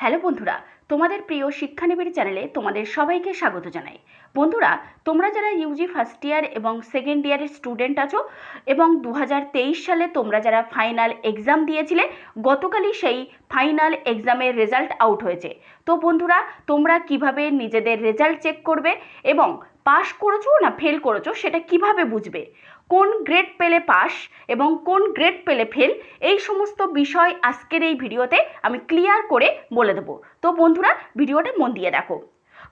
Hello বন্ধুরা, তোমাদের প্রিয় শিক্ষানিবিড় চ্যানেলে তোমাদের সবাইকে স্বাগত জানাই। বন্ধুরা, তোমরা যারা ইউজি ফার্স্ট ইয়ার এবং সেকেন্ড ইয়ারের স্টুডেন্ট আছো এবং দু হাজার তেইশ সালে তোমরা যারা ফাইনাল এক্সাম দিয়েছিলে, গতকালই সেই ফাইনাল এক্সামের রেজাল্ট আউট হয়েছে। তো বন্ধুরা, তোমরা কীভাবে নিজেদের রেজাল্ট চেক করবে এবং পাস করেছ না ফেল করেছ সেটা কীভাবে বুঝবে? কোন গ্রেড পেলে পাস এবং কোন গ্রেড পেলে ফেল এই সমস্ত বিষয় আজকের এই ভিডিওতে আমি ক্লিয়ার করে বলে দেবো। তো বন্ধুরা, ভিডিওটা মন দিয়ে দেখো।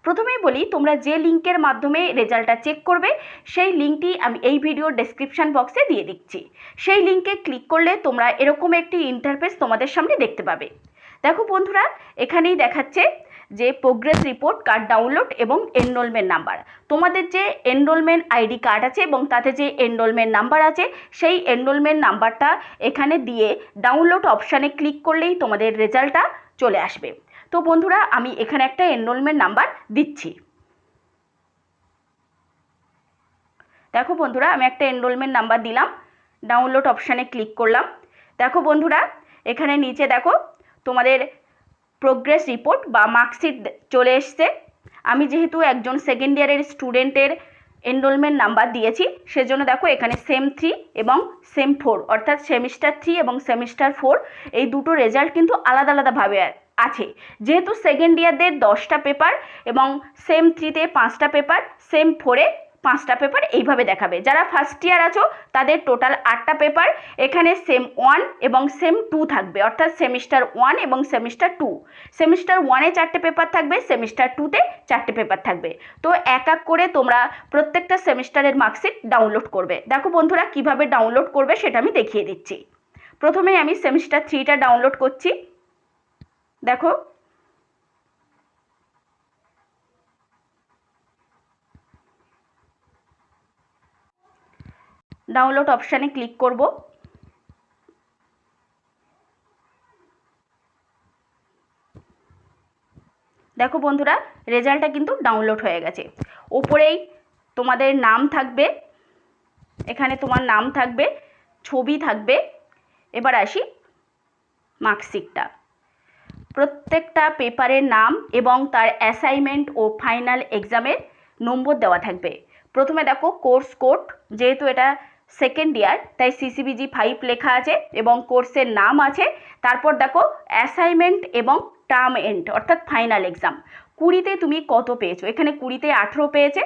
প্রথমেই বলি, তোমরা যে লিঙ্কের মাধ্যমে রেজাল্টটা চেক করবে, সেই লিঙ্কটি আমি এই ভিডিওর ডেসক্রিপশন বক্সে দিয়ে দিচ্ছি। সেই লিঙ্কে ক্লিক করলে তোমরা এরকম একটি ইন্টারফেস তোমাদের সামনে দেখতে পাবে। দেখো বন্ধুরা, এখানেই দেখাচ্ছে যে প্রোগ্রেস রিপোর্ট কার্ড ডাউনলোড এবং এনরোলমেন্ট নাম্বার তোমাদের যে এনরোলমেন্ট আইডি কার্ড আছে এবং তাতে যে এনরোলমেন্ট নাম্বার আছে, সেই এনরোলমেন্ট নাম্বারটা এখানে দিয়ে ডাউনলোড অপশানে ক্লিক করলেই তোমাদের রেজাল্টটা চলে আসবে। তো বন্ধুরা, আমি এখানে একটা এনরোলমেন্ট নাম্বার দিচ্ছি। দেখো বন্ধুরা, আমি একটা এনরোলমেন্ট নাম্বার দিলাম ডাউনলোড অপশানে ক্লিক করলাম। দেখো বন্ধুরা, এখানে নিচে দেখো, তোমাদের প্রোগ্রেস রিপোর্ট বা মার্কশিট চলে এসছে। আমি যেহেতু একজন সেকেন্ড ইয়ারের স্টুডেন্টের এনরোলমেন্ট নাম্বার দিয়েছি, সেজন্য দেখো এখানে সেম থ্রি এবং সেম ফোর অর্থাৎ সেমিস্টার থ্রি এবং সেমিস্টার ফোর এই দুটো রেজাল্ট কিন্তু আলাদা আলাদাভাবে আছে। যেহেতু সেকেন্ড ইয়ারদের দশটা পেপার এবং সেম থ্রিতে পাঁচটা পেপার সেম ফোরে পাঁচটা পেপার এইভাবে দেখাবে। যারা ফার্স্ট ইয়ার আছো, তাদের টোটাল আটটা পেপার এখানে সেম ওয়ান এবং সেম টু থাকবে। অর্থাৎ সেমিস্টার ওয়ান এবং সেমিস্টার টু সেমিস্টার ওয়ানে চারটে পেপার থাকবে সেমিস্টার টুতে চারটে পেপার থাকবে। তো এক এক করে তোমরা প্রত্যেকটা সেমিস্টারের মার্কশিট ডাউনলোড করবে। দেখো বন্ধুরা, কীভাবে ডাউনলোড করবে সেটা আমি দেখিয়ে দিচ্ছি। প্রথমে আমি সেমিস্টার থ্রিটা ডাউনলোড করছি। দেখো ডাউনলোড অপশানে ক্লিক করব। দেখো বন্ধুরা রেজাল্টটা কিন্তু ডাউনলোড হয়ে গেছে। ওপরেই তোমাদের নাম থাকবে, এখানে তোমার নাম থাকবে, ছবি থাকবে। এবার আসি মার্কশিটটা প্রত্যেকটা পেপারের নাম এবং তার অ্যাসাইনমেন্ট ও ফাইনাল এক্সামের নম্বর দেওয়া থাকবে। প্রথমে দেখো কোর্স কোড যেহেতু এটা সেকেন্ড ইয়ার, তাই সিসিবিজি ফাইভ লেখা আছে এবং কোর্সের নাম আছে। তারপর দেখো অ্যাসাইনমেন্ট এবং টার্ম এন্ড অর্থাৎ ফাইনাল এক্সাম কুড়িতে তুমি কত পেয়েছ? এখানে কুড়িতে আঠেরো পেয়েছে।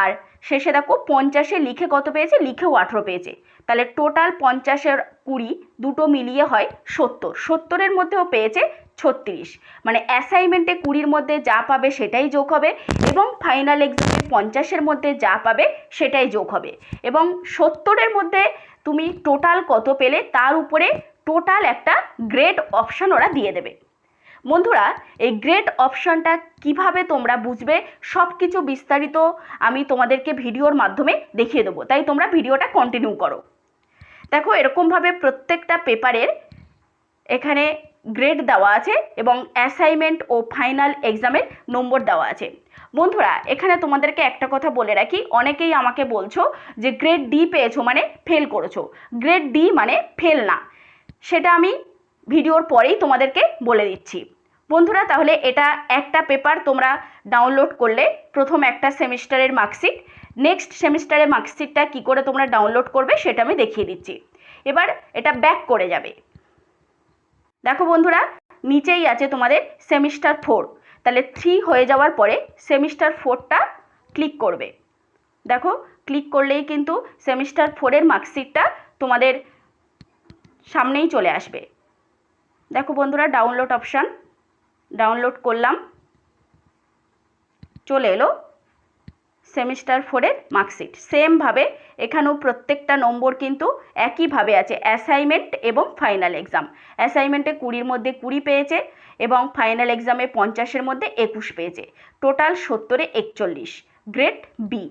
আর শেষে দেখো, পঞ্চাশে লিখে কত পেয়েছে? লিখেও আঠেরো পেয়েছে। তাহলে টোটাল পঞ্চাশের কুড়ি দুটো মিলিয়ে হয় সত্তর। সত্তরের মধ্যেও পেয়েছে ছত্রিশ। মানে অ্যাসাইনমেন্টে কুড়ির মধ্যে যা পাবে সেটাই যোগ হবে এবং ফাইনাল এক্সামে পঞ্চাশের মধ্যে যা পাবে সেটাই যোগ হবে। এবং সত্তরের মধ্যে তুমি টোটাল কত পেলে তার উপরে টোটাল একটা গ্রেড অপশান ওরা দিয়ে দেবে। বন্ধুরা, এই গ্রেড অপশানটা কীভাবে তোমরা বুঝবে সব কিছু বিস্তারিত আমি তোমাদেরকে ভিডিওর মাধ্যমে দেখিয়ে দেবো। তাই তোমরা ভিডিওটা কন্টিনিউ করো। দেখো, এরকমভাবে প্রত্যেকটা পেপারের এখানে গ্রেড দেওয়া আছে এবং অ্যাসাইনমেন্ট ও ফাইনাল এক্সামের নম্বর দেওয়া আছে। বন্ধুরা, এখানে তোমাদেরকে একটা কথা বলে রাখি। অনেকেই আমাকে বলছো যে গ্রেড ডি পেয়েছ মানে ফেল করেছ। গ্রেড ডি মানে ফেল না। সেটা আমি ভিডিওর পরেই তোমাদেরকে বলে দিচ্ছি। বন্ধুরা, তাহলে এটা একটা পেপার তোমরা ডাউনলোড করলে প্রথম একটা সেমিস্টারের মার্কশিট নেক্সট সেমিস্টারের মার্কশিটটা কী করে তোমরা ডাউনলোড করবে সেটা আমি দেখিয়ে দিচ্ছি। এবার এটা ব্যাক করে যাবে। দেখো বন্ধুরা, নিচেই আছে তোমাদের সেমিস্টার ফোর তাহলে থ্রি হয়ে যাওয়ার পরে সেমিস্টার ফোরটা ক্লিক করবে। দেখো ক্লিক করলেই কিন্তু সেমিস্টার ফোরের মার্কশিটটা তোমাদের সামনেই চলে আসবে। দেখো বন্ধুরা ডাউনলোড অপশান ডাউনলোড করলাম। চলে এলো। সেমিস্টার ফোরের মার্কশিট। সেমভাবে এখানেও প্রত্যেকটা নম্বর কিন্তু একইভাবে আছে অ্যাসাইনমেন্ট এবং ফাইনাল এক্সাম অ্যাসাইনমেন্টে কুড়ির মধ্যে কুড়ি পেয়েছে এবং ফাইনাল এক্সামে পঞ্চাশের মধ্যে একুশ পেয়েছে। টোটাল সত্তরে একচল্লিশ। গ্রেড বি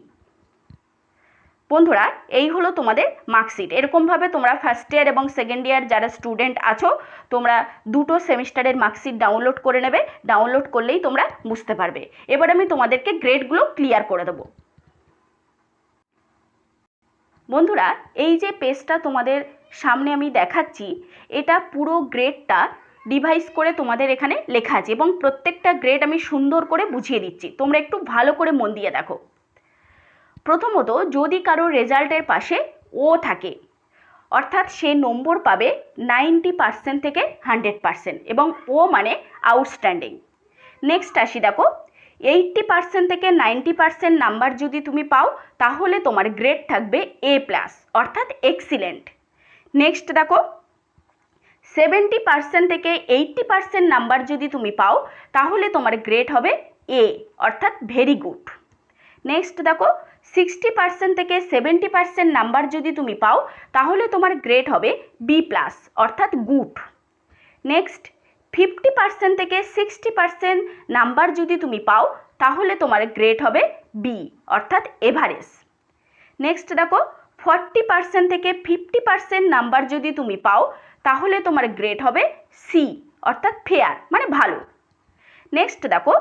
বন্ধুরা, এই হলো তোমাদের মার্কশিট এরকমভাবে তোমরা ফার্স্ট ইয়ার এবং সেকেন্ড ইয়ার যারা স্টুডেন্ট আছো, তোমরা দুটো সেমিস্টারের মার্কশিট ডাউনলোড করে নেবে। ডাউনলোড করলেই তোমরা বুঝতে পারবে। এবার আমি তোমাদেরকে গ্রেডগুলো ক্লিয়ার করে দেবো। বন্ধুরা, এই যে পেজটা তোমাদের সামনে আমি দেখাচ্ছি, এটা পুরো গ্রেডটা ডিভাইস করে তোমাদের এখানে লেখা আছে এবং প্রত্যেকটা গ্রেড আমি সুন্দর করে বুঝিয়ে দিচ্ছি। তোমরা একটু ভালো করে মন দিয়ে দেখো। প্রথমত যদি কারও রেজাল্টের পাশে ও থাকে, অর্থাৎ সে নম্বর পাবে নাইনটি পার্সেন্ট থেকে হান্ড্রেড পার্সেন্ট এবং ও মানে আউটস্ট্যান্ডিং। নেক্সট আসি দেখো, এইটটি পার্সেন্ট থেকে নাইনটি পার্সেন্ট নাম্বার যদি তুমি পাও, তাহলে তোমার গ্রেড থাকবে এ প্লাস, অর্থাৎ এক্সিলেন্ট। নেক্সট দেখো, সেভেন্টি পার্সেন্ট থেকে এইটটি পার্সেন্ট নাম্বার যদি তুমি পাও, তাহলে তোমার গ্রেড হবে এ, অর্থাৎ ভেরি গুড। নেক্সট দেখো সিক্সটি পার্সেন্ট থেকে সেভেন্টি পার্সেন্ট নাম্বার যদি তুমি পাও, তাহলে তোমার গ্রেড হবে বি প্লাস অর্থাৎ গুড নেক্সট ফিফটি পার্সেন্ট থেকে সিক্সটি পার্সেন্ট নাম্বার যদি তুমি পাও, তাহলে তোমার গ্রেড হবে বি অর্থাৎ এভারেজ নেক্সট দেখো ফর্টি পার্সেন্ট থেকে ফিফটি পার্সেন্ট নাম্বার যদি তুমি পাও, তাহলে তোমার গ্রেড হবে সি অর্থাৎ ফেয়ার মানে ভালো. নেক্সট দেখো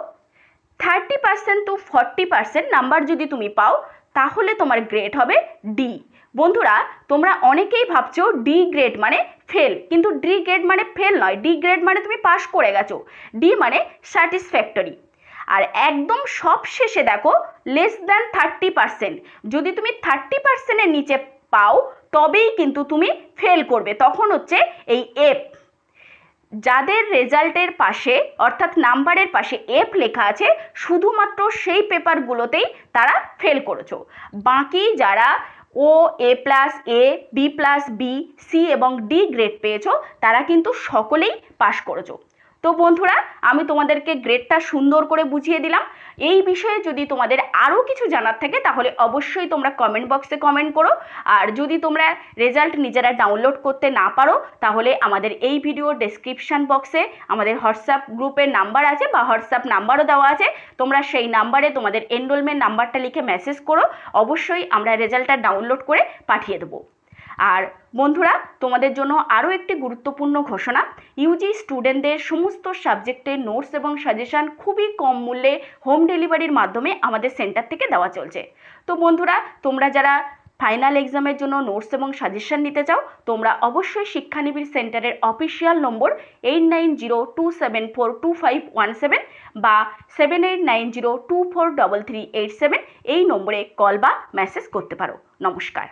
thirty percent to forty percent number যদি তুমি পাও, তাহলে তোমার গ্রেড হবে ডি বন্ধুরা, তোমরা অনেকেই ভাবছ ডি গ্রেড মানে ফেল কিন্তু ডি গ্রেড মানে ফেল নয় ডি গ্রেড মানে তুমি পাস করে গেছো। ডি মানে স্যাটিসফ্যাক্টরি আর একদম সব শেষে দেখো লেস দ্যান থার্টি পার্সেন্ট যদি তুমি থার্টি পার্সেন্টের নিচে পাও, তবেই কিন্তু তুমি ফেল করবে। তখন হচ্ছে এই এফ যাদের রেজাল্টের পাশে, অর্থাৎ নাম্বারের পাশে এফ লেখা আছে, শুধুমাত্র সেই পেপারগুলোতেই তারা ফেল করেছ। বাকি যারা O A plus A B plus B C এবং ডি গ্রেড পেয়েছ, তারা কিন্তু সকলেই পাশ করেছ। তো বন্ধুরা, আমি তোমাদেরকে গ্রেডটা সুন্দর করে বুঝিয়ে দিলাম। এই বিষয়ে যদি তোমাদের আরও কিছু জানার থাকে, তাহলে অবশ্যই তোমরা কমেন্ট বক্সে কমেন্ট করো। আর যদি তোমরা রেজাল্ট নিজেরা ডাউনলোড করতে না পারো, তাহলে আমাদের এই ভিডিও ডেসক্রিপশান বক্সে আমাদের হোয়াটসঅ্যাপ গ্রুপের নাম্বার আছে বা হোয়াটসঅ্যাপ নাম্বারও দেওয়া আছে। তোমরা সেই নাম্বারে তোমাদের এনরোলমেন্ট নাম্বারটা লিখে মেসেজ করো। অবশ্যই আমরা রেজাল্টটা ডাউনলোড করে পাঠিয়ে দেবো। আর বন্ধুরা, তোমাদের জন্য আরও একটি গুরুত্বপূর্ণ ঘোষণা ইউজি স্টুডেন্টদের সমস্ত সাবজেক্টের নোটস এবং সাজেশান খুবই কম মূল্যে হোম ডেলিভারির মাধ্যমে আমাদের সেন্টার থেকে দেওয়া চলছে। তো বন্ধুরা, তোমরা যারা ফাইনাল এক্সামের জন্য নোটস এবং সাজেশন নিতে চাও, তোমরা অবশ্যই শিক্ষানিবিড় সেন্টারের official number eight nine zero two seven four two five one seven বা seven eight nine zero two four double three eight seven এই নম্বরে কল বা মেসেজ করতে পারো। নমস্কার।